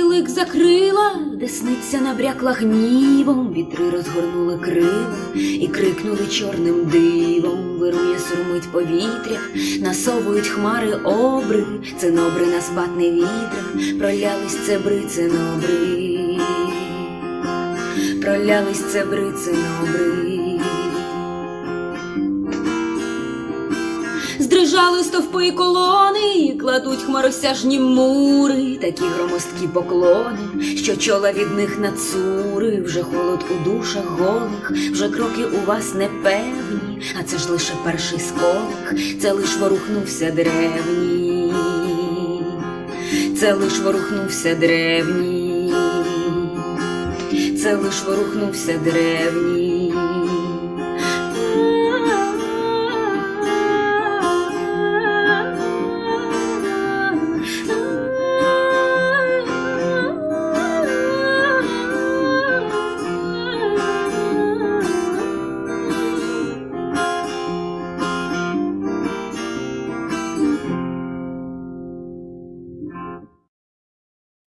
і лик закрила, десниця набрякла гнівом, вітри розгорнули крила і крикнули чорним дивом. Вирує сурмить повітря, насовують хмари обри, цинобри на спад не вітра, пролялись цебри цинобри, пролялись цебри цинобри. Здрижали стовпи і колони, кладуть хмаросяжні мури, такі громоздкі поклони, що чола від них нацури, вже холод у душах голих, вже кроки у вас непевні, а це ж лише перший сколик, це лиш ворухнувся древній, це лиш ворухнувся древній, це лиш ворухнувся древній.